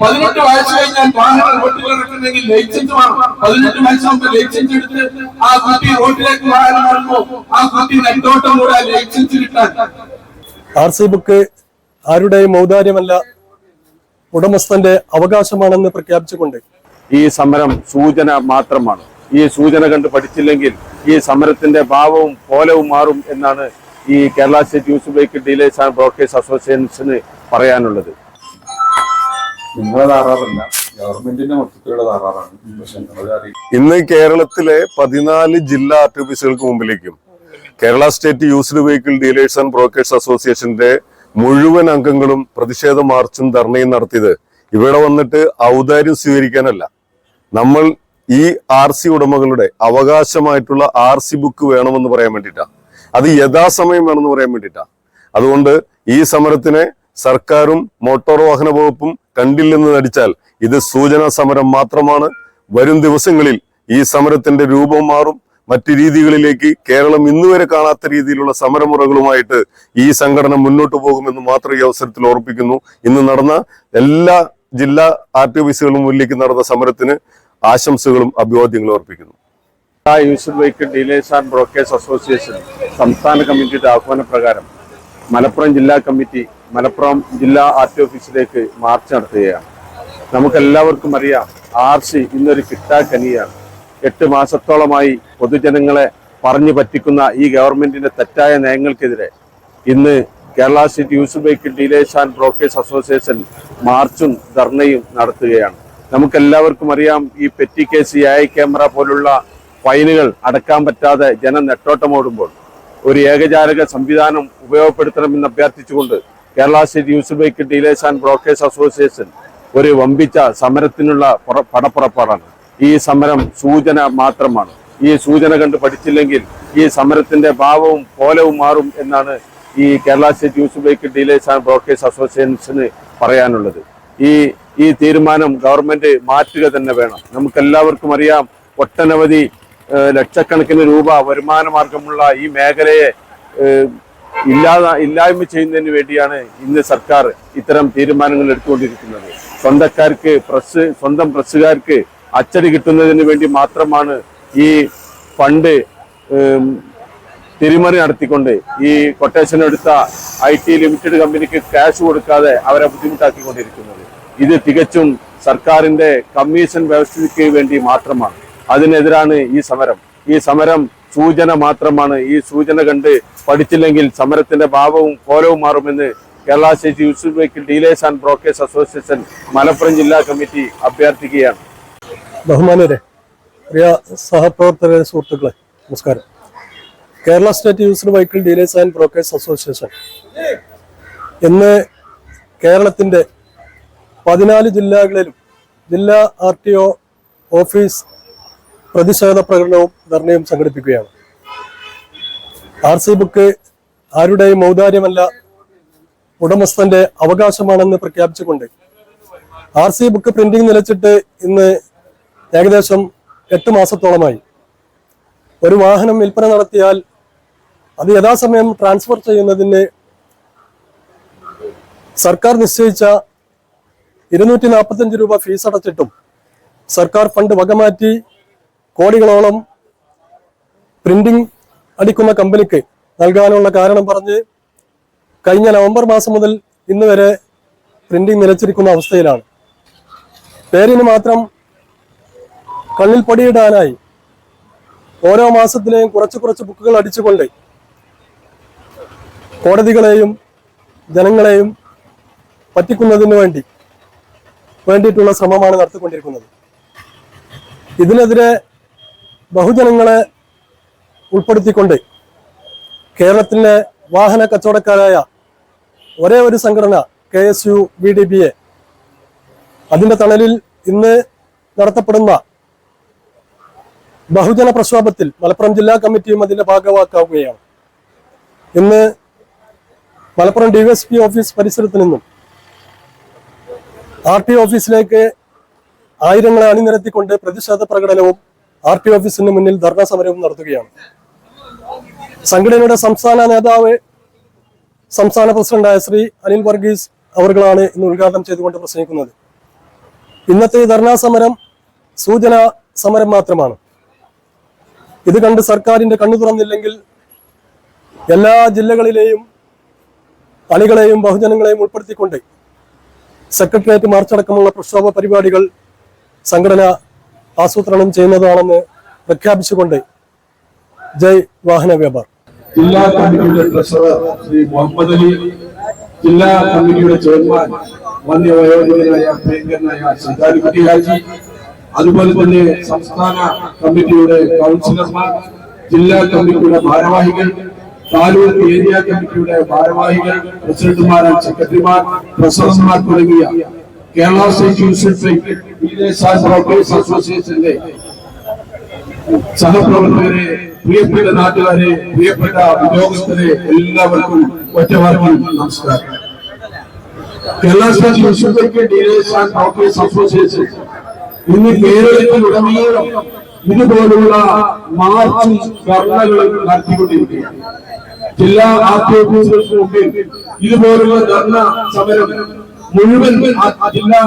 പതിനെട്ട് വയസ്സ് കഴിഞ്ഞാൽ വാഹനം റോട്ടിലിറക്കുന്നെങ്കിൽ ലൈസൻസ് വേണം. പതിനെട്ട് വയസ്സാകുമ്പോൾ ലൈസൻസ് എടുത്ത് ആ കുട്ടി റോട്ടിലേക്ക് വാഹനം ഇറങ്ങുമ്പോൾ ആ കുട്ടി നെട്ടോട്ടം കൂടെ ലൈസൻസ് കിട്ടാൻ. ആർ സി ബുക്ക് ആരുടെയും ഔദാര്യമല്ല ഉടമസ്ഥന്റെ അവകാശമാണെന്ന് പ്രഖ്യാപിച്ചുകൊണ്ട്. ഈ സമരം സൂചന മാത്രമാണ്. ഈ സൂചന കണ്ട് പഠിച്ചില്ലെങ്കിൽ ഈ സമരത്തിന്റെ ഭാവവും കോലവും മാറും എന്നാണ് ഈ Kerala state use bike dealers and brokers അസോസിയേഷന് പറയാനുള്ളത്. നിങ്ങളെ താറാറല്ല ഗവൺമെന്റിന്റെ മൊത്തത്തിലുള്ള താറാറാണ് പക്ഷെ ഇന്ന് കേരളത്തിലെ പതിനാല് ജില്ലാ R മുമ്പിലേക്കും Kerala state used vehicle dealers and brokers അസോസിയേഷന്റെ മുഴുവൻ അംഗങ്ങളും പ്രതിഷേധ മാർച്ചും ധർണയും നടത്തിയത് ഇവിടെ വന്നിട്ട് ഔദാര്യം സ്വീകരിക്കാനല്ല. നമ്മൾ ഈ ആർ സി ഉടമകളുടെ അവകാശമായിട്ടുള്ള ആർ സി ബുക്ക് വേണമെന്ന് പറയാൻ വേണ്ടിയിട്ടാണ് അത് യഥാസമയം വേണമെന്ന് പറയാൻ വേണ്ടിയിട്ടാണ് അതുകൊണ്ട് ഈ സമരത്തിനെ സർക്കാരും മോട്ടോർ വാഹന വകുപ്പും കണ്ടില്ലെന്ന് നടിച്ചാൽ ഇത് സൂചനാ സമരം മാത്രമാണ്. വരും ദിവസങ്ങളിൽ ഈ സമരത്തിന്റെ രൂപം മാറും. മറ്റു രീതികളിലേക്ക് കേരളം ഇന്നുവരെ കാണാത്ത രീതിയിലുള്ള സമരമുറകളുമായിട്ട് ഈ സംഘടന മുന്നോട്ട് പോകുമെന്ന് മാത്രം ഈ അവസരത്തിൽ ഓർപ്പിക്കുന്നു. ഇന്ന് നടന്ന എല്ലാ ജില്ലാ ആർ ടി ഓഫീസുകളും മുന്നിലേക്ക് നടന്ന സമരത്തിന് ആശംസകളും അഭിവാദ്യങ്ങളും അർപ്പിക്കുന്നു. Kerala bike dealers and brokers association സംസ്ഥാന കമ്മിറ്റിയുടെ ആഹ്വാന പ്രകാരം മലപ്പുറം ജില്ലാ കമ്മിറ്റി മലപ്പുറം ജില്ലാ ആർ ടി ഓഫീസിലേക്ക് മാർച്ച് നടത്തുകയാണ്. നമുക്കെല്ലാവർക്കും അറിയാം ആർ സി ഇന്നൊരു കിട്ടാക്കനിയാണ് എട്ട് മാസത്തോളമായി പൊതുജനങ്ങളെ പറഞ്ഞു പറ്റിക്കുന്ന ഈ ഗവൺമെന്റിന്റെ തെറ്റായ നയങ്ങൾക്കെതിരെ ഇന്ന് Kerala city use bike dealers and brokers association മാർച്ചും ധർണയും നടത്തുകയാണ്. നമുക്കെല്ലാവർക്കും അറിയാം ഈ പെറ്റി കേസ് ഐ ക്യാമറ പോലുള്ള ഫൈനുകൾ അടക്കാൻ പറ്റാതെ ജനം നെട്ടോട്ടമോടുമ്പോൾ ഒരു ഏകജാലക സംവിധാനം ഉപയോഗപ്പെടുത്തണമെന്ന് അഭ്യർത്ഥിച്ചുകൊണ്ട് Kerala state use bike dealers and brokers association ഒരു വമ്പിച്ച സമരത്തിനുള്ള പടപ്പുറപ്പാടാണ്. ഈ സമരം സൂചന മാത്രമാണ്. ഈ സൂചന കണ്ട് പഠിച്ചില്ലെങ്കിൽ ഈ സമരത്തിന്റെ ഭാവവും കോലവും മാറും എന്നാണ് ഈ Kerala state use bike dealers and brokers അസോസിയേഷന് പറയാനുള്ളത്. ഈ ഈ തീരുമാനം ഗവൺമെന്റ് മാറ്റുക തന്നെ വേണം. നമുക്കെല്ലാവർക്കും അറിയാം ഒട്ടനവധി ലക്ഷക്കണക്കിന് രൂപ വരുമാന മാർഗമുള്ള ഈ മേഖലയെ ഇല്ലാതെ ഇല്ലായ്മ ചെയ്യുന്നതിന് വേണ്ടിയാണ് ഇന്ന് സർക്കാർ ഇത്തരം തീരുമാനങ്ങൾ എടുത്തുകൊണ്ടിരിക്കുന്നത്. സ്വന്തക്കാർക്ക് പ്രസ് സ്വന്തം പ്രസ്സുകാർക്ക് അച്ചടി കിട്ടുന്നതിന് വേണ്ടി മാത്രമാണ് ഈ ഫണ്ട് തിരിമറി നടത്തിക്കൊണ്ട് ഈ കൊട്ടേഷൻ എടുത്ത ഐ ടി ലിമിറ്റഡ് കമ്പനിക്ക് ക്യാഷ് കൊടുക്കാതെ അവരെ ബുദ്ധിമുട്ടാക്കിക്കൊണ്ടിരിക്കുന്നത്. ഇത് തികച്ചും സർക്കാരിന്റെ കമ്മീഷൻ വ്യവസ്ഥയ്ക്ക് വേണ്ടി മാത്രമാണ്. അതിനെതിരാണ് ഈ സമരം. ഈ സമരം സൂചന മാത്രമാണ്. ഈ സൂചന കണ്ട് പഠിച്ചില്ലെങ്കിൽ സമരത്തിന്റെ ഭാവവും കോലവും മാറുമെന്ന് Kerala state use vehicle dealers and brokers association Malappuram ജില്ലാ കമ്മിറ്റി അഭ്യർത്ഥിക്കുകയാണ്. ബഹുമാനരെ പ്രിയ സഹപ്രവർത്തകരെ സുഹൃത്തുക്കളെ നമസ്കാരം. Kerala state used vehicle dealers and brokers association ഇന്ന് കേരളത്തിന്റെ പതിനാല് ജില്ലകളിലും ജില്ലാ ആർ ടി ഒ ഓഫീസ് പ്രതിഷേധ പ്രകടനവും ധർണയും സംഘടിപ്പിക്കുകയാണ്. ആർ സി ബുക്ക് ആരുടെയും ഔദാര്യമല്ല ഉടമസ്ഥന്റെ അവകാശമാണെന്ന് പ്രഖ്യാപിച്ചുകൊണ്ട് ആർ സി ബുക്ക് പ്രിന്റിംഗ് നിലച്ചിട്ട് ഇന്ന് ഏകദേശം എട്ട് മാസത്തോളമായി. ഒരു വാഹനം വിൽപ്പന നടത്തിയാൽ അത് യഥാസമയം ട്രാൻസ്ഫർ ചെയ്യുന്നതിന് സർക്കാർ നിശ്ചയിച്ച ഇരുന്നൂറ്റി നാൽപ്പത്തഞ്ച് രൂപ ഫീസ് അടച്ചിട്ടും സർക്കാർ ഫണ്ട് വകമാറ്റി കോടികളോളം പ്രിന്റിംഗ് അടിക്കുന്ന കമ്പനിക്ക് നൽകാനുള്ള കാരണം പറഞ്ഞ് കഴിഞ്ഞ നവംബർ മാസം മുതൽ ഇന്ന് വരെ പ്രിന്റിംഗ് നിലച്ചിരിക്കുന്ന അവസ്ഥയിലാണ്. പേരിന് മാത്രം കണ്ണിൽ പൊടിയിടാനായി ഓരോ മാസത്തിലെയും കുറച്ച് കുറച്ച് ബുക്കുകൾ അടിച്ചുകൊണ്ട് കോടതികളെയും ജനങ്ങളെയും പറ്റിക്കുന്നതിന് വേണ്ടി വേണ്ടിയിട്ടുള്ള ശ്രമമാണ് നടത്തിക്കൊണ്ടിരിക്കുന്നത്. ഇതിനെതിരെ ബഹുജനങ്ങളെ ഉൾപ്പെടുത്തിക്കൊണ്ട് കേരളത്തിലെ വാഹന കച്ചവടക്കാരായ ഒരേ ഒരു സംഘടന K S U B D B A അതിന്റെ തണലിൽ ഇന്ന് നടത്തപ്പെടുന്ന ബഹുജന പ്രക്ഷോഭത്തിൽ മലപ്പുറം ജില്ലാ കമ്മിറ്റിയും അതിന്റെ ഭാഗവാക്കാവുകയാണ്. ഇന്ന് മലപ്പുറം ഡിവൈഎസ്പി ഓഫീസ് പരിസരത്ത് നിന്നും ആർ ടി ഓഫീസിലേക്ക് ആയിരങ്ങളെ അണിനിരത്തിക്കൊണ്ട് പ്രതിഷേധ പ്രകടനവും ആർ ടി ഓഫീസിന് മുന്നിൽ ധർണാ സമരവും നടത്തുകയാണ്. സംഘടനയുടെ സംസ്ഥാന നേതാവ് സംസ്ഥാന പ്രസിഡന്റായ ശ്രീ അനിൽ വർഗീസ് അവർകളാണ് ഇന്ന് ഉദ്ഘാടനം ചെയ്തുകൊണ്ട് പ്രസംഗിക്കുന്നത്. ഇന്നത്തെ ഈ ധർണാ സമരം സൂചന സമരം മാത്രമാണ്. ഇത് കണ്ട് സർക്കാരിന്റെ കണ്ണു തുറന്നില്ലെങ്കിൽ എല്ലാ ജില്ലകളിലെയും അണികളെയും ബഹുജനങ്ങളെയും ഉൾപ്പെടുത്തിക്കൊണ്ട് സെക്രട്ടേറിയറ്റ് മാർച്ചടക്കമുള്ള പ്രക്ഷോഭ പരിപാടികൾ സംഘടന ആസൂത്രണം ചെയ്യുന്നതാണെന്ന് പ്രഖ്യാപിച്ചുകൊണ്ട് ജയ് വാഹന വ്യാപാർ. ജില്ലാ കമ്മിറ്റിയുടെ ട്രഷറർ ശ്രീ മുഹമ്മദ് അലി ജില്ലാ കമ്മിറ്റിയുടെ ചെയർമാൻ വന്യവയോജകനായ പ്രിയങ്കരനായ സജാരി കുട്ടിഹാജി അതുപോലെ തന്നെ സംസ്ഥാന കമ്മിറ്റിയുടെ കൗൺസിലർമാർ ജില്ലാ കമ്മിറ്റിയുടെ ഭാരവാഹികൾ താലൂക്ക് ഏരിയ കമ്മിറ്റിയുടെ ഭാരവാഹികൾ പ്രസിഡന്റുമാർ സെക്രട്ടറിമാർ ട്രഷറർമാർ തുടങ്ങിയ കേരള സ്റ്റേറ്റ് യൂണിവേഴ്സിറ്റി അസോസിയേഷന്റെ സഹപ്രവർത്തകരെ പ്രിയപ്പെട്ട നാട്ടുകാരെ പ്രിയപ്പെട്ട ഉദ്യോഗസ്ഥരെ എല്ലാവർക്കും ഒറ്റവാർക്കും നമസ്കാരം. Kerala state university dealers and brokers association ഇന്ന് കേരളത്തിലുടനീളം ഇതുപോലുള്ള മാർച്ചും ധർണകളും നടത്തിക്കൊണ്ടിരിക്കുകയാണ്. ജില്ലാ ആർ ടി ഓഫീസുകൾക്ക് മുമ്പിൽ ഇതുപോലുള്ള ധർണ സമരം മുഴുവൻ ജില്ലാ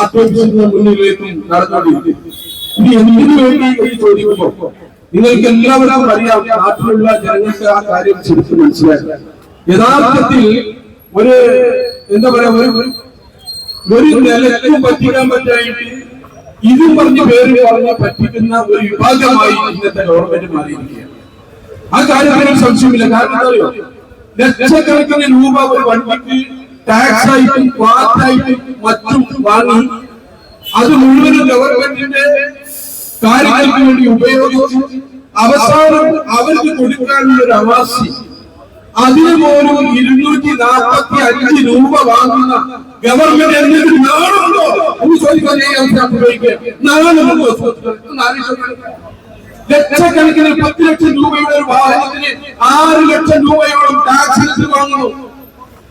ആർ ടി ഓഫീസിന്റെ മുന്നിലേക്കും നടന്നുകൊണ്ടിരിക്കുന്നു. ഇത് എന്തിനു വേണ്ടി എന്ന് ചോദിക്കുമ്പോൾ നിങ്ങൾക്ക് എല്ലാവരും അറിയാം നാട്ടിലുള്ള ജനങ്ങൾക്ക് ആ കാര്യം ശരിക്കും മനസ്സിലായി. യഥാർത്ഥത്തിൽ ഒരു എന്താ പറയാ ഒരു ഒരു- നിലക്കും പറ്റിക്കാൻ പറ്റായിട്ട് ഇതും പറഞ്ഞ് പേര് പറഞ്ഞ് പറ്റിക്കുന്ന ഒരു വിഭാഗമായി ഇന്നത്തെ ഗവൺമെന്റ് മാറിയിരിക്കുകയാണ്. ആ കാര്യത്തിൽ സംശയമില്ല. കാരണം എന്താ അറിയോ? ലക്ഷക്കണക്കിന് രൂപ ഒരു വണ്ടിക്ക് ടാക്സ് ആയിട്ടും വാറ്റായിട്ടും മറ്റും വാങ്ങി അത് മുഴുവനും ഗവൺമെന്റിന്റെ കാര്യങ്ങൾക്ക് വേണ്ടി ഉപയോഗിച്ച് അവസാനം അവർക്ക് കൊടുക്കാനുള്ള ഒരു അവാസി അതിന് പോലും ഇരുന്നൂറ്റി നാൽപ്പത്തി അഞ്ച് രൂപ വാങ്ങുന്ന ഗവൺമെന്റ് എന്തെങ്കിലും നാളുണ്ടോ എന്ന് ചോദിക്കാൻ നാളുണ്ടോ. ലക്ഷക്കണക്കിന് പത്ത് ലക്ഷം രൂപയുടെ ഒരു വാഹനത്തിന് ആറ് ലക്ഷം രൂപയോളം ടാക്സ് വാങ്ങുന്നു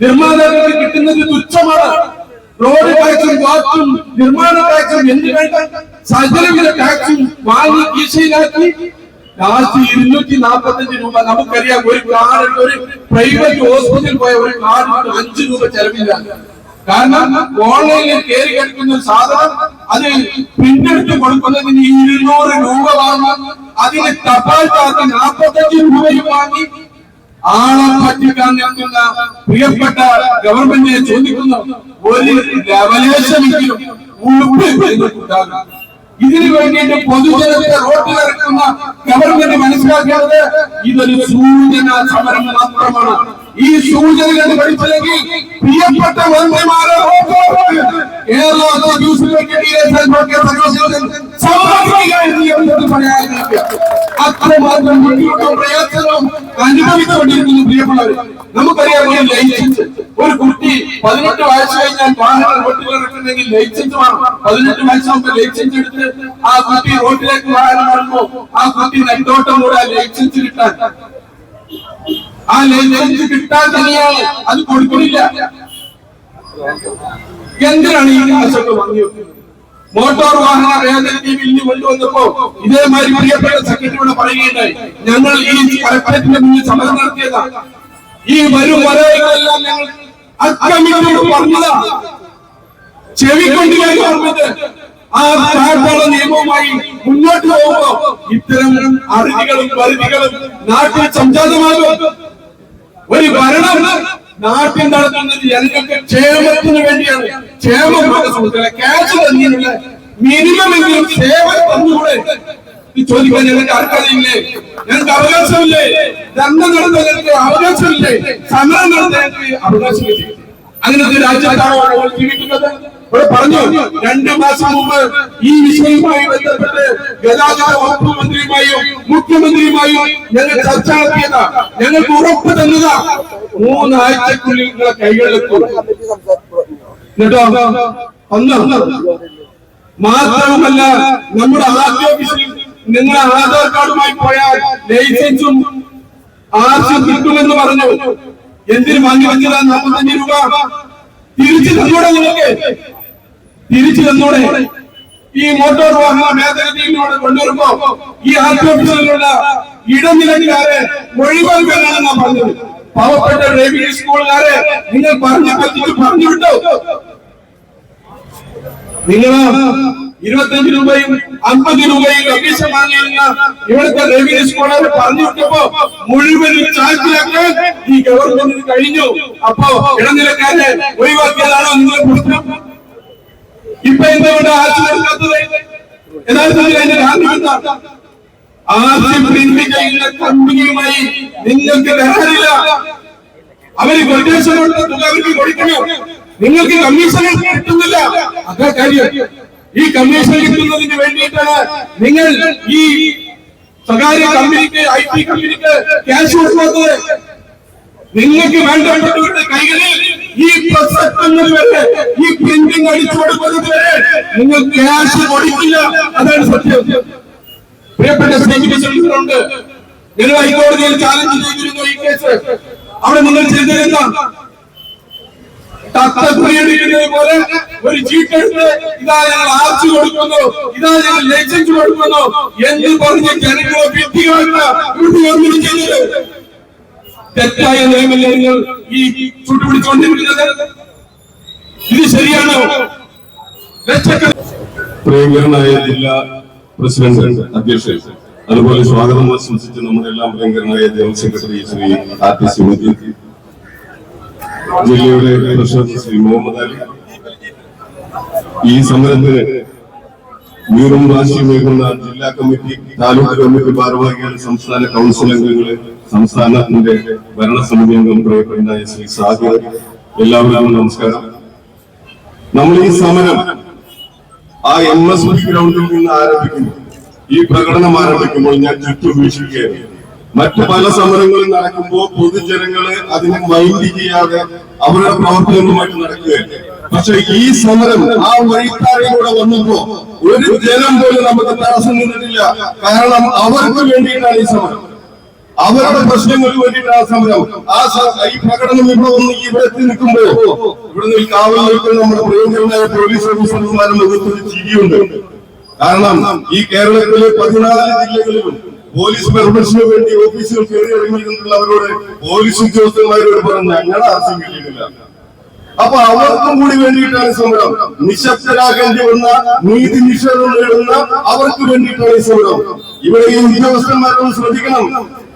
നിർമ്മാതാക്കൾക്ക് കിട്ടുന്നത് തുച്ഛമാണ്. റോഡ് ടാക്സും വാക്കും നിർമ്മാണ ടാക്സും എന്ത് വേണ്ട? സകലവിധ ടാക്സും വാങ്ങി കീശയിലാക്കി ലാസ്റ്റ് ഇരുന്നൂറ്റി നാപ്പത്തഞ്ച് രൂപ. നമുക്കറിയാം ഒരു കാർഡ് ഒരു പ്രൈവറ്റ് ഹോസ്പിറ്റലിൽ പോയ ഒരു കാർഡിന് അഞ്ച് രൂപ ചെലവില്ല. കാരണം ഓൺലൈനിൽ കയറി കിടക്കുന്ന സാധനം അത് പ്രിന്റ് എടുത്ത് കൊടുക്കുന്നതിന് ഇരുന്നൂറ് രൂപ വാങ്ങാം. അതിന് തപാൽ ചാർജ് നാൽപ്പത്തഞ്ച് രൂപയും വാങ്ങി. ആളെ പറ്റിക്കാൻ നിൽക്കുന്ന പ്രിയപ്പെട്ട ഗവൺമെന്റിനെ ചോദിക്കുന്നു. ഒരു ലവലേശമെങ്കിലും ഉളുപ്പ് നിങ്ങൾക്കുണ്ടാകും ഇതിനു വേണ്ടിയിട്ട് പൊതുജനത്തെ റോട്ടിലിറക്കുന്ന ഗവൺമെന്റ് മനസ്സിലാക്കേണ്ടത് ഇതൊരു സൂചന സമരം മാത്രമാണ്. ഈ സൂചനകൾ പഠിച്ചില്ലെങ്കിൽ പ്രിയപ്പെട്ട മന്ത്രിമാരെ കേരള അത്രമാത്രം ബുദ്ധിമുട്ടും പ്രയാസവും അനുഭവിച്ചുകൊണ്ടിരിക്കുന്നു പ്രിയപ്പെട്ടവർ നമുക്കറിയാം ലൈസൻസ് ഒരു പതിനെട്ട് വയസ്സ് കഴിഞ്ഞാൽ വാഹനം റോട്ടിലിറക്കുന്നെങ്കിൽ ലൈസൻസ് വേണം പതിനെട്ട് വയസ്സാകുമ്പോൾ ലൈസൻസ് എടുത്ത് ആ കുട്ടി റോട്ടിലേക്ക് വാഹനം ഇറങ്ങുമ്പോൾ ആ കുട്ടി നെറ്റോട്ടം കൂടെ ലൈസൻസ് കിട്ടാൻ. ആ ലൈസൻസ് കിട്ടാൻ തന്നെയാണ്. അത് കൊടുക്കുന്നില്ല. എന്തിനാണ് ഈ കാശൊക്കെ മോട്ടോർ വാഹന ഭേദഗതി ബില്ല് കൊണ്ടുവന്നപ്പോ ഇതേമാതിരി പ്രിയപ്പെട്ട സെക്രട്ടറിയോട് പറയുകയുണ്ടായി. ഞങ്ങൾ ഈ കലക്ടറേറ്റിന്റെ മുന്നിൽ സമരം നടത്തിയതാണ് ഈ വരും വരവുകളെല്ലാം ഞങ്ങൾ അക്കമിനോട് പറഞ്ഞതാ ചെവിക്കൊണ്ടില്ല ഗവൺമെന്റ് ആ കാട്ടാള നിയമവുമായി മുന്നോട്ട് പോകുമ്പോ ഇത്തരം അറുതികളും പരിധികളും നാട്ടിൽ സംജാതമാകും. ഒരു ഭരണം നാട്ടിൽ നടത്തുന്നത് ജനങ്ങൾക്ക് ക്ഷേമത്തിന് വേണ്ടിയാണ്. ക്ഷേമം ക്യാഷ് തന്നിനുള്ള മിനിമം എങ്കിലും സേവ തന്നുകൂടെ. ചോദിക്കാൻ ഞങ്ങൾക്ക് ആർക്കറിയില്ലേ? ഞങ്ങൾക്ക് അവകാശമില്ലേ? രണ്ടം നടത്താൻ ഞങ്ങൾക്ക് അവകാശമില്ലേ? സമരം നടത്താൻ ഞങ്ങൾക്ക് അവകാശമില്ലേ അങ്ങനത്തെ രാജ്യത്താണ് ജീവിക്കുന്നത്? ഇവിടെ പറഞ്ഞു രണ്ടു മാസം മുമ്പ് ഈ വിഷയവുമായി ബന്ധപ്പെട്ട് ഗതാഗത വകുപ്പ് മന്ത്രിയുമായും മുഖ്യമന്ത്രിയുമായും ഞങ്ങൾ ചർച്ച നടത്തിയതാ. ഞങ്ങൾക്ക് ഉറപ്പ് തന്നത. മൂന്നാഴ്ചക്കുള്ളിൽ നിങ്ങളെ കൈകളിലെത്തും കേട്ടോ? ഒന്ന് മാത്രവുമല്ല നമ്മുടെ ആദ്യ ഓഫീസിൽ നിങ്ങൾ ആധാർ കാർഡുമായി പോയാൽ ലൈസൻസും ആർച്ചും കിട്ടുമെന്ന് പറഞ്ഞു. എന്തിനു വാങ്ങി വെച്ചതാ നാൽപ്പത്തഞ്ച് രൂപ? തിരിച്ചു തന്നൂടെ നിങ്ങൾക്ക്? തിരിച്ചു തന്നൂടെ? ഈ മോട്ടോർ വാഹന ഭേദഗതിയിലൂടെ കൊണ്ടുവരുമ്പോ ഈ ആർട്ടിഫിഷ്യലുള്ള ഇടനിലക്കാരെ ഒഴിവാക്കാനാണ് നാം പറഞ്ഞത്. പാവപ്പെട്ട ഡ്രൈവിംഗ് സ്കൂളുകാരെ നിങ്ങൾ പറഞ്ഞു പറ്റിച്ച് പറഞ്ഞു വിട്ടു നിങ്ങൾ ഇരുപത്തഞ്ച് രൂപയും അമ്പത് രൂപയും കമ്മീഷൻ വാങ്ങിയിരുന്ന ഇവിടുത്തെ റവന്യൂ സ്കോളർ പറഞ്ഞു വിട്ടപ്പോ മുഴുവനും ചാക്കിലാക്കാൻ ഈ ഗവൺമെന്റിന് കഴിഞ്ഞു. അപ്പോ ഇടനിലക്കാരെ ഒഴിവാക്കിയതാണോ നിങ്ങളുടെ പ്രശ്നം. ഇപ്പൊ എന്തുകൊണ്ട് ചെയ്യുന്ന കമ്പനിയുമായി നിങ്ങൾക്ക് വരാനില്ല അവർ കൊട്ടേഷൻ തുക കൊടുക്കണം. നിങ്ങൾക്ക് കമ്മീഷൻ കിട്ടുന്നില്ല. അതാ കാര്യം. ഈ കമ്മീഷൻ കിട്ടുന്നതിന് വേണ്ടിയിട്ടാണ് നിങ്ങൾ ഈ സ്വകാര്യ കമ്പനിക്ക് ഐ ടി കമ്പനിക്ക് ക്യാഷ് കൊടുക്കുന്നത്. നിങ്ങൾക്ക് വേണ്ടപ്പെട്ടവരുടെ കൈകളിൽ ഈ പ്രസ് എത്തുന്നത് വരെ ഈ പ്രിന്റിംഗ് അടിച്ചു കൊടുക്കുന്നത് വരെ നിങ്ങൾ ക്യാഷ് കൊടുക്കില്ല. അതാണ് സത്യം. പ്രിയപ്പെട്ട സ്നേഹിതരുണ്ട് നിങ്ങൾ ഹൈക്കോടതിയിൽ ചാലഞ്ച് ചെയ്തിരുന്നു ഈ കേസ് അവിടെ നിങ്ങൾ ചെയ്തതെന്താ തത്ത കുറിയെടുക്കുന്നത് പോലെ ഒരു ചീട്ടെടുത്ത് ഇതാ ഞങ്ങൾ ആർച്ചു കൊടുക്കുന്നു ഇതാ ഞങ്ങൾ ലൈസൻസ് കൊടുക്കുന്നു എന്ന് പറഞ്ഞ് ജനങ്ങളെ ചെയ്തത് തെറ്റായ നിയമല്ലേ നിങ്ങൾ ഈ ചുട്ടുപിടിച്ചുകൊണ്ടിരിക്കുന്നത് ഇത് ശരിയാണോ? പ്രിയങ്കരനായ ജില്ലാ പ്രസിഡന്റ് അധ്യക്ഷൻ അതുപോലെ സ്വാഗതം ആശംസിച്ച് നമ്മുടെ എല്ലാം പ്രിയങ്കരനായ general secretary Shri R T ജില്ലയുടെ പ്രസിഡന്റ് ശ്രീ മുഹമ്മദ് അലി. ഈ സമരത്തിന് വീറും വാശിയുമേകുന്ന ജില്ലാ കമ്മിറ്റി താലൂക്ക് കമ്മിറ്റി ഭാരവാഹികൾ സംസ്ഥാന കൗൺസിൽ അംഗങ്ങൾ സംസ്ഥാനത്തിന്റെ ഭരണസമിതി അംഗം പ്രവർത്തകനായ ശ്രീ സാഹിർ എല്ലാവർക്കും നമസ്കാരം. നമ്മൾ ഈ സമരം ആ എം എസ് പി ഗ്രൗണ്ടിൽ നിന്ന് ആരംഭിക്കുന്നു. ഈ പ്രകടനം ആരംഭിക്കുമ്പോൾ ഞാൻ ചുറ്റും വീക്ഷിക്കുകയാണ്. മറ്റു പല സമരങ്ങളും നടക്കുമ്പോൾ പൊതുജനങ്ങൾ അതിനെ മൈൻഡ് ചെയ്യാതെ അവരുടെ പ്രവർത്തനങ്ങളുമായിട്ട് നടക്കുകയാണ്. പക്ഷെ ഈ സമരം ആ വഴിത്താരയിലൂടെ വന്നപ്പോ ഒരു ജനം പോലും നമുക്ക് തടസ്സം നിന്നിട്ടില്ല. കാരണം അവർക്ക് വേണ്ടിയിട്ടാണ് ഈ സമരം. അവരുടെ പ്രശ്നങ്ങൾക്ക് വേണ്ടിയിട്ടാണ് സമരം. ആ ഈ പ്രകടനം ഇവിടെ വന്ന് ഇവിടെ എത്തി നിൽക്കുമ്പോ ഇവിടെ കാവൽ നിൽക്കുന്ന നമ്മുടെ പ്രിയങ്കരനായ പോലീസ് ഓഫീസർമാരുടെ മുഖത്തൊരു ചിരിയുണ്ട്. കാരണം ഈ കേരളത്തിലെ പതിനാല് ജില്ലകളിലും പോലീസ് പെർമിഷന് വേണ്ടി ഓഫീസുകൾ കയറി ഇറങ്ങിയിട്ടുള്ളവരോട് പോലീസ് ഉദ്യോഗസ്ഥന്മാരോട് പറഞ്ഞു ഞങ്ങൾ ആർക്കും കിട്ടിയിട്ടില്ല അപ്പൊ അവർക്കും കൂടി വേണ്ടിയിട്ടാണ് സമരം. നിശബ്ദരാകേണ്ടി വന്ന നീതി നിഷേധം നേടുന്ന അവർക്ക് വേണ്ടിയിട്ടാണ് ഈ സമരം. ഇവിടെ ഈ ഉദ്യോഗസ്ഥന്മാരൊന്ന് ശ്രദ്ധിക്കണം.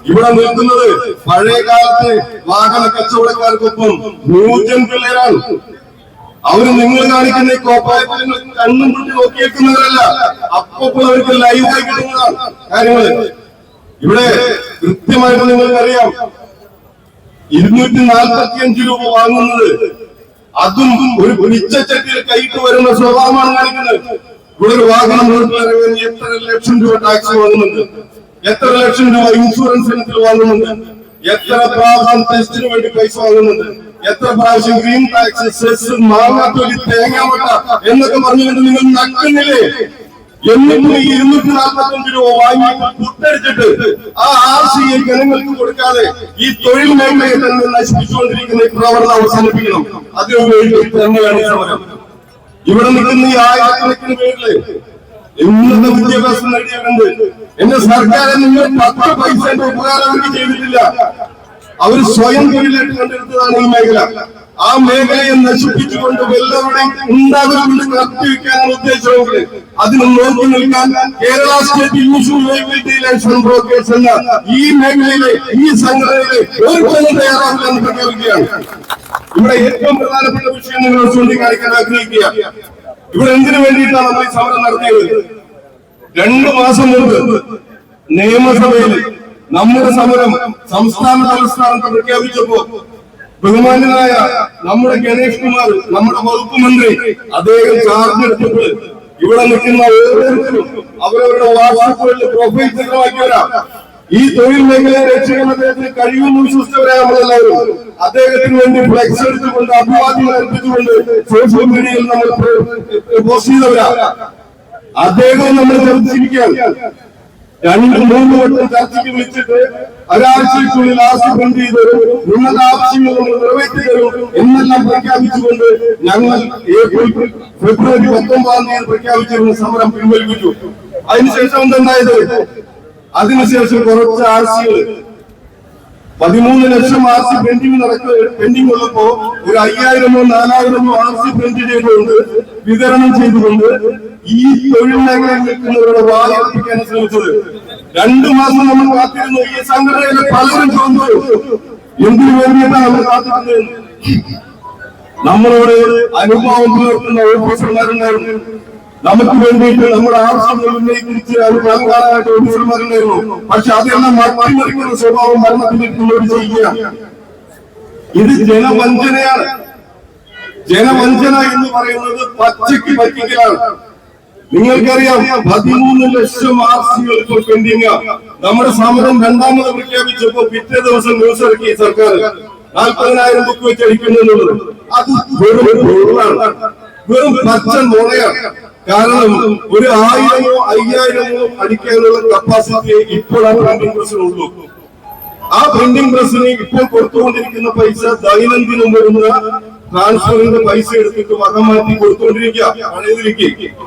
ഇവിടെ നിൽക്കുന്നത് പഴയ കാലത്ത് വാഹന കച്ചവടക്കാർക്കൊപ്പം ന്യൂജൻ പിള്ളേരാണ്. അവർ നിങ്ങൾ കാണിക്കുന്ന ഈ കണ്ണും കുട്ടി നോക്കിയേക്കുന്നവരല്ല. അപ്പൊ അവർക്ക് ലൈവായി കിട്ടുന്നതാണ്. കാര്യങ്ങൾ ഇവിടെ കൃത്യമായിട്ട് നിങ്ങൾക്കറിയാം. ഇരുന്നൂറ്റി നാൽപ്പത്തി അഞ്ച് രൂപ വാങ്ങുന്നത് അതും ഒരു പിച്ചച്ചട്ടിയിൽ കൈയിട്ട് വരുന്ന സ്വഭാവമാണ് കാണിക്കുന്നത്. ഇവിടെ ഒരു വാഹനം റോഡിലിറങ്ങി എത്ര ലക്ഷം രൂപ ടാക്സ് വാങ്ങുന്നുണ്ട്. എത്ര ലക്ഷം രൂപ ഇൻഷുറൻസ് ഇനത്തിൽ വാങ്ങുന്നുണ്ട്. എത്ര പ്രാവശ്യം ടെസ്റ്റിന് വേണ്ടി പൈസ വാങ്ങുന്നുണ്ട്. എത്ര പ്രാവശ്യം ഗ്രീൻ ടാക്സ് സെസ് മാങ്ങാത്തൊലി തേങ്ങാമട്ട എന്നൊക്കെ പറഞ്ഞുകൊണ്ട് നിങ്ങൾ നക്കുന്നില്ലേ എന്നിട്ടും ഇരുന്നൂറ്റി നാൽപ്പത്തഞ്ച് രൂപ വാങ്ങി കുട്ടടിച്ചിട്ട് ആ ആർ സി ഐ ജനങ്ങൾക്ക് കൊടുക്കാതെ ഈ തൊഴിൽ മേഖലയെ തന്നെ നശിപ്പിച്ചുകൊണ്ടിരിക്കുന്ന ഈ പ്രവർത്തനം അവസാനിപ്പിക്കണം. അതിനു വേണ്ടി തന്നെയാണ് സമരം. ഇവിടെ നിൽക്കുന്ന ഈ ആയിരക്കണക്കിന് പേരിൽ ഉന്നത വിദ്യാഭ്യാസം നേടിയവരുണ്ട് എന്റെ സർക്കാർ നിങ്ങൾ പത്ത് പൈസന്റെ ഉപകാരം ചെയ്തിട്ടില്ല. അവർ സ്വയം തൊഴിലായിട്ട് കണ്ടെടുത്തതാണ് ഈ മേഖല. ആ മേഖലയെ നശിപ്പിച്ചുകൊണ്ട് വല്ലവരുടെയും ഉണ്ടാകുന്നുണ്ട് കത്തിവെക്കാനുള്ള ഉദ്ദേശമുണ്ട് അതിന് നോക്കി നിൽക്കാൻ കേരള സ്റ്റേറ്റ് ഇലക്ഷൻ ബ്രോക്കേഴ്സ് എന്ന ഈ മേഖലയിലെ ഈ സംഘടനയിലെ ഒരു കൊല്ലം തയ്യാറാവില്ലെന്ന് പ്രഖ്യാപിക്കുകയാണ്. ഇവിടെ ഏറ്റവും പ്രധാനപ്പെട്ട വിഷയം നിങ്ങൾ ചൂണ്ടിക്കാണിക്കാൻ ആഗ്രഹിക്കുക. ഇവിടെ എന്തിനു വേണ്ടിയിട്ടാണ് നമ്മൾ ഈ സമരം നടത്തിയത്? രണ്ടു മാസം മുമ്പ് നിയമസഭയിൽ നമ്മുടെ സമരം സംസ്ഥാന തലസ്ഥാനത്ത് പ്രഖ്യാപിച്ചപ്പോ ബഹുമാന്യനായ നമ്മുടെ ഗണേഷ് കുമാർ നമ്മുടെ വകുപ്പ് മന്ത്രി അദ്ദേഹം ചാർജ് എടുത്തിട്ട് ഇവിടെ നിൽക്കുന്ന ഓരോരുത്തരും അവരവരുടെ വാട്സാപ്പുകളിൽ പ്രൊഫൈൽ ചിത്രമാക്കിയവരാ ഈ തൊഴിൽ മേഖലയെ രക്ഷിക്കാൻ അദ്ദേഹത്തിന് കഴിയുമെന്ന് വിശ്വസിച്ചവരാണ് നമ്മളെല്ലാവരും. അദ്ദേഹത്തിന് വേണ്ടി ഫ്ലെക്സ് എടുത്തുകൊണ്ട് അഭിവാദ്യം അർപ്പിച്ചുകൊണ്ട് സോഷ്യൽ മീഡിയയിൽ നമ്മൾ പോസ്റ്റ് ചെയ്തവരാ. അദ്ദേഹം നമ്മൾ ചർച്ചിരിക്കുകയാണ് രണ്ട് മൂന്ന് വട്ടം ചർച്ചയ്ക്ക് വിളിച്ചിട്ട് ഒരാഴ്ചയ്ക്കുള്ളിൽ ആസൂത്രണം ചെയ്ത് ഉന്നത ആവശ്യങ്ങൾ നിറവേറ്റി തരും എന്നെല്ലാം പ്രഖ്യാപിച്ചുകൊണ്ട് ഞങ്ങൾ ഏപ്രിൽ ഫെബ്രുവരി പത്തൊമ്പതാം തീയതി പ്രഖ്യാപിച്ചിരുന്ന സമരം പിൻവലിപ്പിച്ചു. അതിനുശേഷം എന്തുണ്ടായത്? അതിനുശേഷം കുറച്ച് ആഴ്ചകൾ പതിമൂന്ന് ലക്ഷം ആർ സി പെൻഡിങ് നടക്ക പെൻഡിങ് ഉള്ളപ്പോ ഒരു അയ്യായിരമോ നാലായിരമോ ആർ സി പെൻഡ് ചെയ്തുകൊണ്ട് വിതരണം ചെയ്തുകൊണ്ട് ഈ തൊഴിൽ മേഖലയിൽ നിൽക്കുന്നവരുടെ വാദിപ്പിക്കാൻ ശ്രമിച്ചത്. രണ്ടു മാസം നമ്മൾ കാത്തിരുന്നു. ഈ സംഘടനയിലെ പലരും ചോദിച്ചു എന്തിനു വേണ്ടിയിട്ടാണ് നമ്മൾ കാത്തിരുന്നത്? നമ്മളോട് അനുഭവം പുലർത്തുന്ന ഓഫീസർമാരുണ്ടായിരുന്നു നമുക്ക് വേണ്ടിയിട്ട് നമ്മുടെ ആവശ്യങ്ങൾ ഉന്നയിച്ച് അത് പങ്കാളായിട്ട് ഓഫീസർമാരുണ്ടായിരുന്നു പക്ഷെ അതെല്ലാം മറിമറിക്കുന്ന സ്വഭാവം ഭരണത്തിലിരിക്കുന്നവർ ചെയ്യുക ഇത് ജനവഞ്ചനയാണ്. ജനവഞ്ചന എന്ന് പറയുന്നത് പച്ചയ്ക്ക് പറ്റിക്കലാണ്. നിങ്ങൾക്കറിയാം പതിമൂന്ന് ലക്ഷം ആർസികൾ ഇപ്പോൾ പെൻഡിങ് നമ്മുടെ സമരം രണ്ടാമത് പ്രഖ്യാപിച്ചപ്പോ പിറ്റേ ദിവസം ന്യൂസ് ഇറക്കി സർക്കാർ. നാൽപ്പതിനായിരം ബുക്ക് വെച്ച് അടിക്കുന്നു എന്നുള്ളത്. അത് വെറും വെറും പച്ച നുണയാണ് കാരണം ഒരു ആയിരമോ അയ്യായിരമോ അടിക്കാനുള്ള കപ്പാസിറ്റി ഇപ്പോൾ ആ പ്രിന്റിംഗ് പ്രസ്സിനുള്ളൂ ആ പ്രിന്റിംഗ് പ്രസ്സിന് ഇപ്പോൾ കൊടുത്തുകൊണ്ടിരിക്കുന്ന പൈസ ദൈനംദിനം വരുന്ന ട്രാൻസ്ഫറിന്റെ പൈസ എടുത്തിട്ട് വക മാറ്റി കൊടുത്തുകൊണ്ടിരിക്കുക.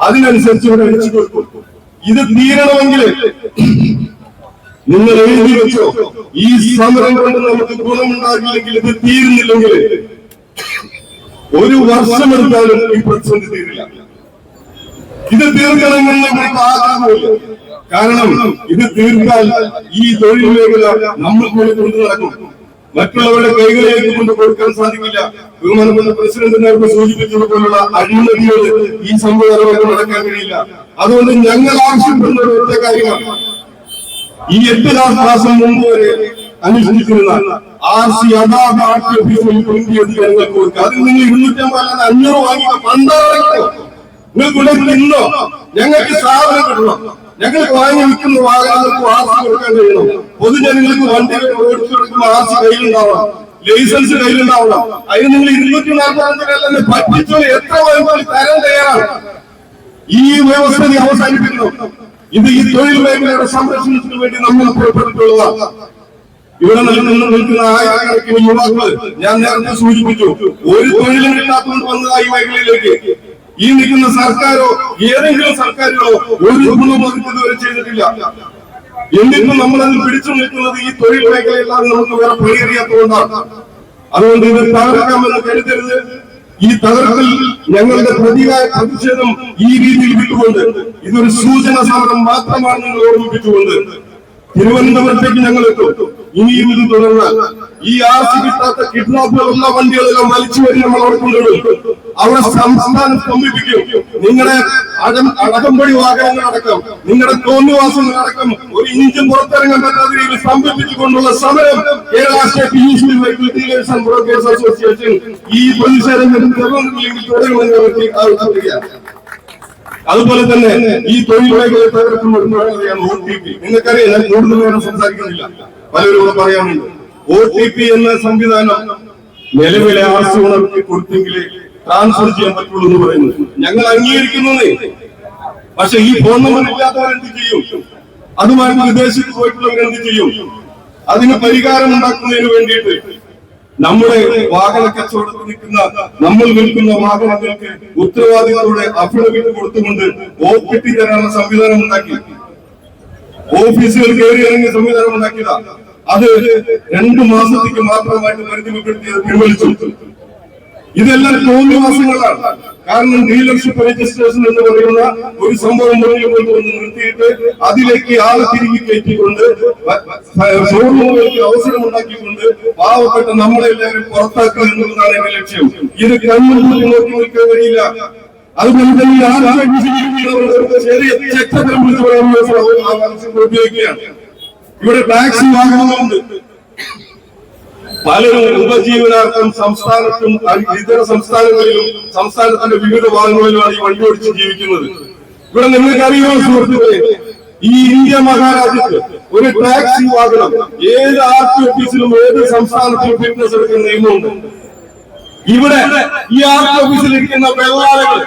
അതിനനുസരിച്ച് ഇവിടെ അടിച്ചു കൊടുക്കും. ഇത് തീരണമെങ്കിൽ നിങ്ങൾ എഴുതി വെച്ചോ. ഈ സമരം കൊണ്ട് നമുക്ക് ഗുണമുണ്ടാകില്ലെങ്കിൽ ഇത് തീരുന്നില്ലെങ്കിൽ ഒരു വർഷമെടുത്താലും ഈ പ്രതിസന്ധി തീരില്ല. ഇത് തീർക്കണമെന്ന് ഇവർക്ക് ആഗ്രഹമില്ല കാരണം ഇത് തീർത്താൽ ഈ തൊഴിൽ മേഖല നമ്മൾ കൂടി കൊണ്ടു നടക്കും. മറ്റുള്ളവരുടെ കൈകളിലേക്ക് കൊണ്ട് കൊടുക്കാൻ സാധിക്കില്ല. ബഹുമാനപ്പെട്ട പ്രസിഡന്റ് നേരത്തെ സൂചിപ്പിച്ചതുപോലുള്ള അഴിമതികൾ ഈ സംവിധാനമായിട്ട് നടക്കാൻ കഴിയില്ല. അതുകൊണ്ട് ഞങ്ങൾ ആവശ്യപ്പെടുന്ന ഒറ്റ കാര്യമാണ്. ഈ എട്ട് മാസം മുമ്പ് വരെ അനുഷ്ഠിച്ചിരുന്ന ആർ സി അതാത് ആർ ടി ഓഫീസിൽ പ്രിന്റ് ചെയ്ത് ജനങ്ങൾക്ക് കൊടുക്കുക. അതിൽ നിങ്ങൾ ഇരുന്നൂറ്റമ്പത് അഞ്ഞൂറ് വാങ്ങിക്കോ. പണ്ടാറോ ഇവിടെ നിന്നോ ഞങ്ങൾക്ക് സാധനം കിട്ടണം. ഞങ്ങൾക്ക് വാങ്ങി വിൽക്കുന്ന വാഹനങ്ങൾക്ക് ആർസി കൊടുക്കാൻ കഴിയണം. പൊതുജനങ്ങൾക്ക് വണ്ടി ഓടിച്ചു കൊടുക്കുന്ന ആർസി കയ്യിലുണ്ടാവണം. ലൈസൻസ് കയ്യിലുണ്ടാവണം. അതിന് നിങ്ങൾ ഇരുന്നൂറ്റി നാൽപ്പത്തഞ്ചിനെ പറ്റിച്ചോ എത്ര വരുമാനം തരാൻ തയ്യാറാണ്? ഈ വ്യവസ്ഥ നീ അവസാനിപ്പിക്കണം ഇത് ഈ തൊഴിൽ മേഖലയുടെ സംരക്ഷണത്തിന് വേണ്ടി നമ്മൾ പുറപ്പെട്ടിട്ടുള്ളതാണ് ഇവിടെ നിന്ന് നിൽക്കുന്ന ആയിരക്കണക്കിന് യുവാക്കൾ ഞാൻ നേരത്തെ സൂചിപ്പിച്ചു. ഒരു തൊഴിലും ഇല്ലാത്തതുകൊണ്ട് വന്നതായി മേഖലയിലേക്ക്. ഈ നിൽക്കുന്ന സർക്കാരോ ഏതെങ്കിലും സർക്കാരുകളോ ഒരു അവർക്ക് ഇതുവരെ ചെയ്തിട്ടില്ല. എന്നിട്ടും നമ്മൾ അതിൽ പിടിച്ചു നിൽക്കുന്നത് ഈ തൊഴിൽ മേഖലയല്ലാതെ നമുക്ക് വേറെ പണിയറിയാത്തതുകൊണ്ടാണ് അതുകൊണ്ട് ഇത് തകർക്കാമെന്ന് കരുതരുത്. ഈ തകർക്കൽ ഞങ്ങളുടെ പ്രതികാര പ്രതിഷേധം ഈ രീതിയിൽ വിട്ടുകൊണ്ട് ഇതൊരു സൂചന സമരം മാത്രമാണ് നിങ്ങൾ ഓർമ്മിപ്പിച്ചുകൊണ്ട് തിരുവനന്തപുരത്തേക്ക് ഞങ്ങൾ എത്തും. ഇനിയും ഇത് തുടർന്നാൽ ഈ ആർ സി കിട്ടാത്ത കിഡ്നാപ്പുകളുള്ള വണ്ടികളെല്ലാം വലിച്ചു വരും നമ്മൾ അവിടെ കൊണ്ടുവരും അവിടെ സംസ്ഥാനം സ്തംഭിപ്പിക്കും നിങ്ങളുടെ അടം അടക്കംപടി വാഹനങ്ങൾ അടക്കം നിങ്ങളുടെ തോന്നുവാസങ്ങൾ അടക്കം ഒരു ഇഞ്ചും പുറത്തിറങ്ങാൻ പറ്റാത്ത രീതിയിൽ സ്തംഭിപ്പിച്ചുകൊണ്ടുള്ള സമരം കേരള അസോസിയേഷൻ ഈ പ്രതിഷേധം അതുപോലെ തന്നെ ഈ തൊഴിൽ മേഖല തകർക്കുന്ന നിങ്ങൾക്കറിയാം ഞാൻ കൂടുതൽ നേരം സംസാരിക്കുന്നില്ല. പലരും ഇവിടെ പറയാനുണ്ട് ഒ ടി പി എന്ന സംവിധാനം നിലവിലെ ആർസി കൊടുത്തെങ്കിൽ ട്രാൻസ്ഫർ ചെയ്യാൻ പറ്റുള്ളൂ എന്ന് പറയുന്നു. ഞങ്ങൾ അംഗീകരിക്കുന്നതേ. പക്ഷെ ഈ ഫോൺ നമ്പർ ഇല്ലാത്തവർ എന്ത് ചെയ്യും? അതുമായിട്ട് വിദേശത്ത് പോയിട്ടുള്ളവർ എന്ത് ചെയ്യും? അതിന് പരിഹാരം ഉണ്ടാക്കുന്നതിന് വേണ്ടിയിട്ട് നമ്മുടെ വാഹന കച്ചവടത്തിൽ നിൽക്കുന്ന നമ്മൾ വിൽക്കുന്ന വാഹനങ്ങൾക്ക് ഉത്തരവാദികളുടെ അഫിഡവിറ്റ് കൊടുത്തുകൊണ്ട് ഓപ്പിട്ടി തരാനുള്ള സംവിധാനം ഉണ്ടാക്കി. ഓഫീസുകൾ കയറി ഇറങ്ങിയ സംവിധാനം ഉണ്ടാക്കിയതാ. അത് രണ്ടു മാസത്തേക്ക് മാത്രമായിട്ട് പരിധിപ്പെടുത്തിയത് പിൻവലിച്ചു ഇതെല്ലാം തോന്നിവാസങ്ങളാണ് കാരണം ഡീലർഷിപ്പ് രജിസ്ട്രേഷൻ എന്ന് പറയുന്ന ഒരു സംഭവം മുന്നിൽ കൊണ്ടുവന്ന് നിർത്തിയിട്ട് അതിലേക്ക് ആളെ തിരികെ കയറ്റിക്കൊണ്ട് ഷോറൂമുകൾക്ക് അവസരം ഉണ്ടാക്കിക്കൊണ്ട് പാവപ്പെട്ട നമ്മളെ എല്ലാവരും പുറത്താക്കുക എന്നുള്ളതാണ് എന്റെ ലക്ഷ്യം. ഇത് കണ്ണുകൂടി നോക്കി നിൽക്കാൻ കഴിയില്ല. അതുപോലെ തന്നെ ഉപയോഗിക്കുകയാണ് ഇവിടെ ടാക്സി വാഹനങ്ങളുണ്ട് പലരും ഉപജീവനാർത്ഥം സംസ്ഥാനത്തും ഇതര സംസ്ഥാനങ്ങളിലും സംസ്ഥാനത്തിന്റെ വിവിധ ഭാഗങ്ങളിലുമാണ് ഈ വണ്ടി ഓടിച്ച് ജീവിക്കുന്നത്. ഇവിടെ നിങ്ങൾക്ക് അറിയുമോ സുഹൃത്തുക്കളെ ഈ ഇന്ത്യ മഹാരാജ്യത്ത് ഒരു ടാക്സി വാഹനം ഏത് ആർ ടി ഓഫീസിലും ഏത് സംസ്ഥാനത്തിലും ഫിറ്റ്നസ് എടുക്കുന്ന നിയമമുണ്ട്. ഇവിടെ ഈ ആർ ടി ഓഫീസിൽ ഇരിക്കുന്ന വെള്ളാളകൾ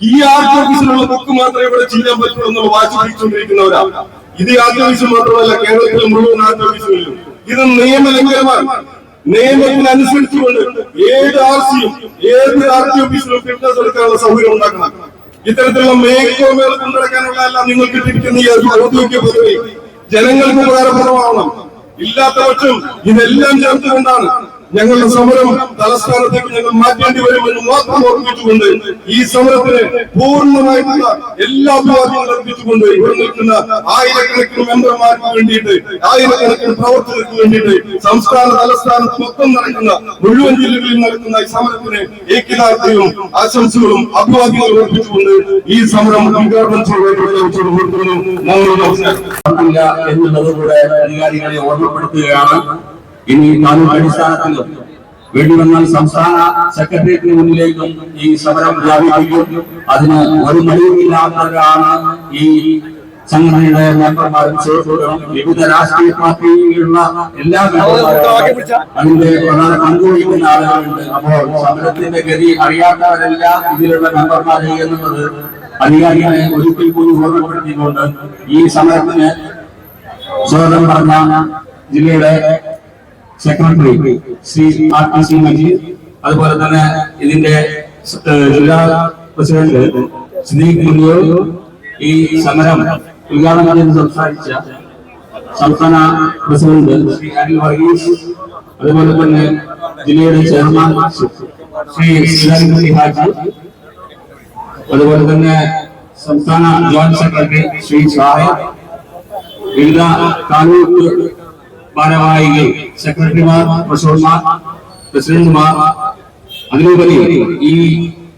ഈ ആർ ടി ഓഫീസിലുള്ള ബുക്ക് മാത്രമേ ഇവിടെ ചെയ്യാൻ പറ്റുള്ളൂ എന്ന് വാശി പിടിച്ചുകൊണ്ടിരിക്കുന്നവരാണ്. ഇത് ഓഫീസ് മാത്രമല്ല കേരളത്തിലെ മുഴുവൻ ടി ഇത് നിയമലംഘനമാണ്. നിയമത്തിനനുസരിച്ചുകൊണ്ട് ഏത് ആർ ഏത് ആർ ടി ഓഫീസിലും ഫിറ്റ്നസ് എടുക്കാനുള്ള സൗകര്യം ഉണ്ടാക്കണം. ഇത്തരത്തിലുള്ള മേഘോമേൾ കൊണ്ടുനടക്കാനുള്ള നിങ്ങൾ കിട്ടിയിരിക്കുന്ന ഈ ഔദ്യോഗിക പദവി ജനങ്ങൾക്ക് ഉപകാരപ്രദമാവണം. ഇല്ലാത്ത പക്ഷം ഇതെല്ലാം ചേർത്തുകൊണ്ടാണ് ഞങ്ങളുടെ സമരം തലസ്ഥാനത്തേക്ക് ഞങ്ങൾ മാറ്റേണ്ടി വരുമെന്ന് മാത്രം ഓർമ്മിച്ചുകൊണ്ട് ഈ സമരത്തിന് പൂർണമായിട്ടുള്ള എല്ലാ അഭിവാദ്യങ്ങളും അർപ്പിച്ചുകൊണ്ട് ഇവിടെ നിൽക്കുന്ന ആയിരക്കണക്കിന് മെമ്പർമാർക്ക് വേണ്ടിയിട്ട് ആയിരക്കണക്കിന് പ്രവർത്തകർക്ക് വേണ്ടിയിട്ട് സംസ്ഥാന തലസ്ഥാനത്ത് മൊത്തം നടക്കുന്ന മുഴുവൻ ജില്ലകളിൽ നടക്കുന്ന ഈ സമരത്തിന് ഏകദാർത്ഥ്യവും ആശംസകളും അഭിവാദ്യങ്ങളും അർപ്പിച്ചുകൊണ്ട് ഈ സമരം ഉദ്ഘാടനം നിർത്തുന്നു നന്ദി നമസ്കാരം. എന്നുള്ളത് കൂടെ അധികാരികളെ ഓർമ്മപ്പെടുത്തുകയാണ്. ഇനി താലൂക്ക് അടിസ്ഥാനത്തിലും വേണ്ടി വന്നാൽ സംസ്ഥാന സെക്രട്ടേറിയറ്റിന് മുന്നിലേക്കും ഈ സമരം വ്യാപിപ്പിക്കും. അതിന് ഒരു മടിയുമില്ലാത്തവരാണ് ഈ സംഘടനയുടെ മെമ്പർമാരും വിവിധ രാഷ്ട്രീയ പാർട്ടിയിലുള്ള എല്ലാ അതിന്റെ പ്രധാന പങ്കുവഹിക്കുന്ന ആളുകളുണ്ട്. അപ്പോൾ സമരത്തിന്റെ ഗതി അറിയാത്തവരല്ല ഇതിലുള്ള മെമ്പർമാരെ എന്നുള്ളത് അധികാരികളെ ഒരിക്കൽ കൂടി ഓർമ്മപ്പെടുത്തിക്കൊണ്ട് ഈ സമരത്തിന് സ്വാഗതം പറഞ്ഞ ജില്ലയുടെ secretary Shri R T C Majeed അതുപോലെ തന്നെ ഇതിന്റെ ജില്ലാ പ്രസിഡന്റ് സിദ്ദീഖ് മുനിയോ ഈ സമരം ഉദ്ഘാടനം ചെയ്ത് സംസാരിച്ച സംസ്ഥാന പ്രസിഡന്റ് ശ്രീ അനിൽ വർഗീസ് അതുപോലെ തന്നെ ജില്ലയുടെ ചെയർമാൻ ശ്രീ ശ്രീ ഹാജി അതുപോലെ തന്നെ സംസ്ഥാന ജോയിന്റ് സെക്രട്ടറി ശ്രീ സാഹിബ് വിവിധ താലൂക്ക് ഭാരവാഹികൾ സെക്രട്ടറിമാർ ട്രഷറർമാർ പ്രസിഡന്റുമാർ അതിലുപരി ഈ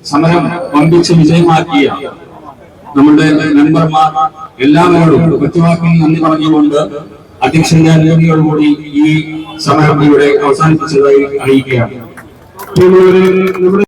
സമരം പങ്കിച്ച് വിജയമാക്കിയ നമ്മുടെ മെമ്പർമാർ എല്ലാവരോടും ഒറ്റവാക്കിൽ നന്ദി പറഞ്ഞുകൊണ്ട് അധ്യക്ഷന്റെ അനുമതിയോടുകൂടി ഈ സമരം ഇവിടെ അവസാനിപ്പിച്ചതായി അറിയിക്കുകയാണ്.